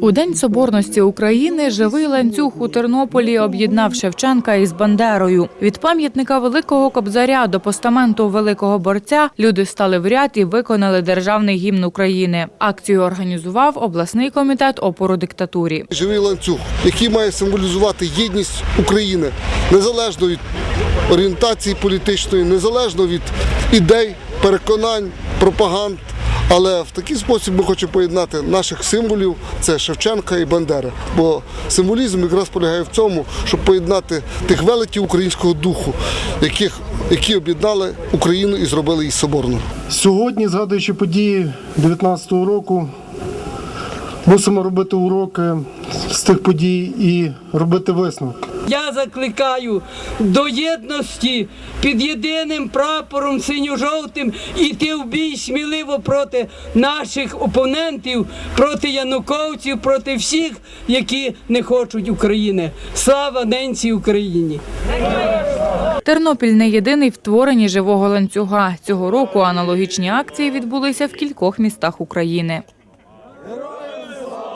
У День Соборності України живий ланцюг у Тернополі об'єднав Шевченка із Бандерою. Від пам'ятника Великого Кобзаря до постаменту великого борця люди стали в ряд і виконали державний гімн України. Акцію організував обласний комітет опору диктатурі. живий ланцюг, який має символізувати єдність України незалежно від орієнтації політичної, незалежно від ідей, переконань, пропаганд. Але в такий спосіб ми хочемо поєднати наших символів це Шевченка і Бандера. Бо символізм якраз полягає в цьому, щоб поєднати тих велетів українського духу, яких, які об'єднали Україну і зробили її соборною. Сьогодні, згадуючи події 19-го року, мусимо робити уроки з тих подій і робити висновки. Я закликаю до єдності під єдиним прапором синьо-жовтим іти в бій сміливо проти наших опонентів, проти януковців, проти всіх, які не хочуть України. Слава ненці Україні! Тернопіль не єдиний в живого ланцюга. Цього року аналогічні акції відбулися в кількох містах України.